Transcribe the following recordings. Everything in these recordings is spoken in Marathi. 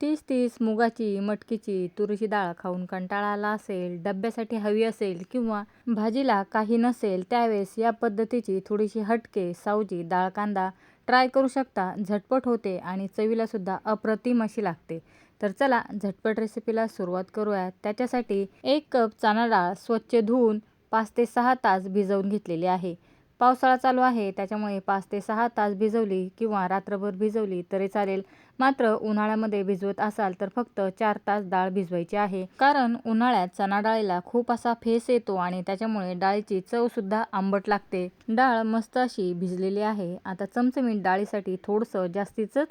तीस तीस मुगाची मटकीची तुरीची डाळ खाऊन कंटाळा आला असेल डब्यासाठी हवी असेल किंवा भाजीला काही नसेल त्यावेळेस या पद्धतीची थोडीशी हटके सावजी डाळ कांदा ट्राय करू शकता. झटपट होते आणि चवीलासुद्धा अप्रतिम अशी लागते. तर चला झटपट रेसिपीला सुरुवात करूया. त्याच्यासाठी एक कप चणा डाळ स्वच्छ धुवून पाच ते सहा तास भिजवून घेतलेली आहे. पावसाळा चालू आहे. त्याच्यामुळे पाच ते सहा तास भिजवली किंवा रात्रभर भिजवली तरी चालेल. मात्र उन्हाळ्यामध्ये भिजवत असाल तर फक्त चार तास डाळ भिजवायची आहे. कारण उन्हाळ्यात चणा डाळीला खूप असा फेस येतो आणि त्याच्यामुळे डाळीची चवसुद्धा आंबट लागते. डाळ मस्त अशी भिजलेली आहे. आता चमचमीत डाळीसाठी थोडंसं जास्तीचंच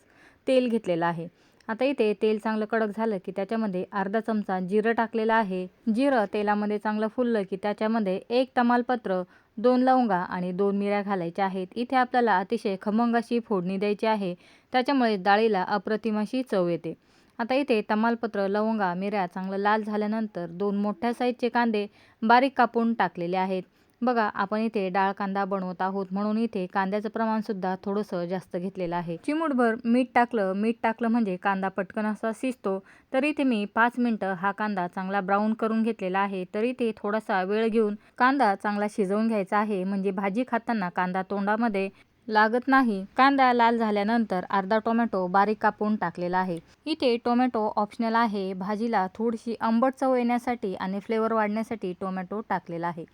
तेल घेतलेलं आहे. आता इथे तेल चांगलं कडक झालं की त्याच्यामध्ये अर्धा चमचा जिरं टाकलेलं आहे. जिरं तेलामध्ये चांगलं फुललं की त्याच्यामध्ये एक तमालपत्र दोन लवंगा आणि दोन मिऱ्या घालायच्या आहेत. इथे आपल्याला अतिशय खमंग अशी फोडणी द्यायची आहे. त्याच्यामुळे डाळीला अप्रतिम अशी चव येते. आता इथे तमालपत्र लवंगा मिऱ्या चांगलं लाल झाल्यानंतर दोन मोठ्या साईजचे कांदे बारीक कापून टाकलेले आहेत. बघा आपण इथे डाळ कांदा बनवत आहोत म्हणून इथे कांद्याचं प्रमाणसुद्धा थोडंसं जास्त घेतलेलं आहे. चिमूटभर मीठ टाकलं मीठ टाकलं म्हणजे कांदा पटकन असा शिजतो. तर इथे मी पाच मिनटं हा कांदा चांगला ब्राऊन करून घेतलेला आहे. तर इथे थोडासा वेळ घेऊन कांदा चांगला शिजवून घ्यायचा आहे. म्हणजे भाजी खाताना कांदा तोंडामध्ये लागत नाही. कांदा लाल झाल्यानंतर अर्धा टोमॅटो बारीक कापून टाकलेला आहे. इथे टोमॅटो ऑप्शनल आहे. भाजीला थोडीशी आंबट चव येण्यासाठी आणि फ्लेवर वाढण्यासाठी टोमॅटो टाकलेला आहे.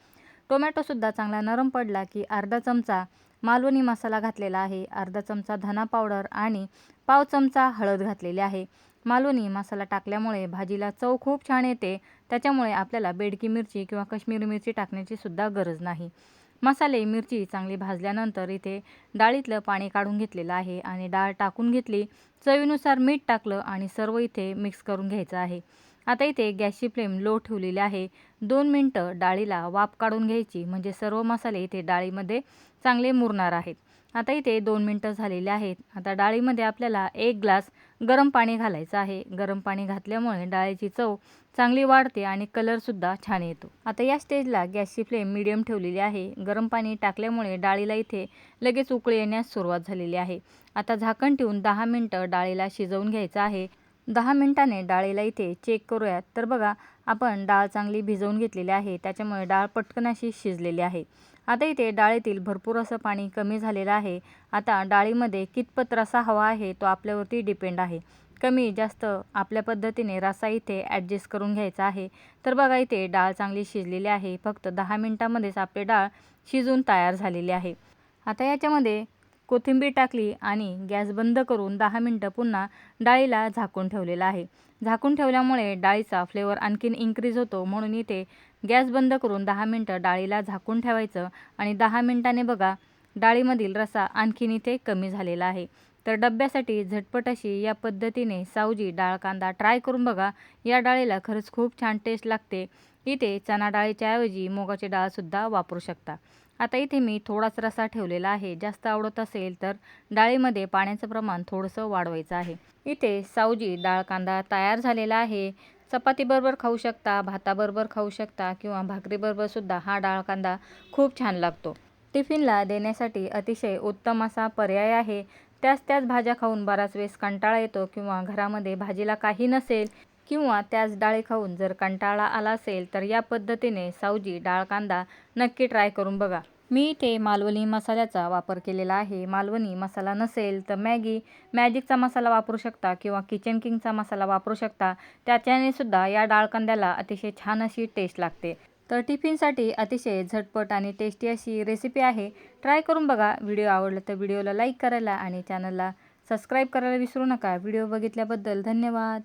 टोमॅटोसुद्धा चांगला नरम पडला की अर्धा चमचा मालवणी मसाला घातलेला आहे. अर्धा चमचा धना पावडर आणि पाव चमचा हळद घातलेली आहे. मालवणी मसाला टाकल्यामुळे भाजीला चव खूप छान येते. त्याच्यामुळे आपल्याला बेडकी मिरची किंवा काश्मीरी मिरची टाकण्याची सुद्धा गरज नाही. मसाले मिरची चांगली भाजल्यानंतर इथे डाळीतलं पाणी काढून घेतलेलं आहे आणि डाळ टाकून घेतली. चवीनुसार मीठ टाकलं आणि सर्व इथे मिक्स करून घ्यायचं आहे. आता इथे गॅसची फ्लेम लो ठेवलेली आहे. दोन मिनटं डाळीला वाफ काढून घ्यायची म्हणजे सर्व मसाले इथे डाळीमध्ये चांगले मुरणार आहेत. आता इथे दोन मिनटं झालेले आहेत. आता डाळीमध्ये आपल्याला एक ग्लास गरम पाणी घालायचं आहे. गरम पाणी घातल्यामुळे डाळीची चव चांगली वाढते आणि कलरसुद्धा छान येतो. आता या स्टेजला गॅसची फ्लेम मिडियम ठेवलेली आहे. गरम पाणी टाकल्यामुळे डाळीला इथे लगेच उकळी येण्यास सुरुवात झालेली आहे. आता झाकण ठेवून दहा मिनटं डाळीला शिजवून घ्यायचं आहे. दहा मिनटाने डाळीला इथे चेक करूयात तर बघा आपण डाळ चांगली भिजवून घेतलेली आहे. त्याच्यामुळे डाळ पटकन अशी शिजलेली आहे. आता इथे डाळीतील भरपूर असं पाणी कमी झालेलं आहे. आता डाळीमध्ये कितपत रसा हवा आहे तो आपल्यावरती डिपेंड आहे. कमी जास्त आपल्या पद्धतीने रसा इथे ॲडजस्ट करून घ्यायचा आहे. तर बघा इथे डाळ चांगली शिजलेली आहे. फक्त दहा मिनटामध्येच आपली डाळ शिजून तयार झालेली आहे. आता याच्यामध्ये कोथिंबीर टाकली आणि गॅस बंद करून दहा मिनटं पुन्हा डाळीला झाकून ठेवलेलं आहे. झाकून ठेवल्यामुळे डाळीचा फ्लेवर आणखीन इन्क्रीज होतो. म्हणून इथे गॅस बंद करून दहा मिनटं डाळीला झाकून ठेवायचं आणि दहा मिनटाने बघा डाळीमधील रसा आणखीन इथे कमी झालेला आहे. तर डब्यासाठी झटपट अशी या पद्धतीने सावजी डाळ कांदा ट्राय करून बघा. या डाळीला खरंच खूप छान टेस्ट लागते. इथे चणा डाळीच्या ऐवजी मुगाची डाळसुद्धा वापरू शकता. आता इथे मी थोडाच रसा ठेवलेला आहे. जास्त आवडत असेल तर डाळीमध्ये पाण्याचं प्रमाण थोडंसं वाढवायचं आहे. इथे सावजी डाळ कांदा तयार झालेला आहे. चपातीबरोबर खाऊ शकता भाताबरोबर खाऊ शकता किंवा भाकरीबरोबरसुद्धा हा डाळ कांदा खूप छान लागतो. टिफिनला देण्यासाठी अतिशय उत्तम असा पर्याय आहे. त्याच त्याच भाज्या खाऊन बराच वेळेस कंटाळा येतो किंवा घरामध्ये भाजीला काही नसेल किंवा त्याच डाळी खाऊन जर कंटाळा आला असेल तर या पद्धतीने सावजी डाळ कांदा नक्की ट्राय करून बघा. मी इथे मालवणी मसाल्याचा वापर केलेला आहे. मालवणी मसाला नसेल तर मॅगी मॅजिकचा मसाला वापरू शकता किंवा किचन किंगचा मसाला वापरू शकता. त्याच्याने सुद्धा या डाळ कांद्याला अतिशय छान अशी टेस्ट लागते. तर टिफिनसाठी अतिशय झटपट आणि टेस्टी अशी रेसिपी आहे. ट्राय करून बघा. व्हिडिओ आवडला तर व्हिडिओला लाईक करायला आणि चॅनलला सबस्क्राईब करायला विसरू नका. व्हिडिओ बघितल्याबद्दल धन्यवाद.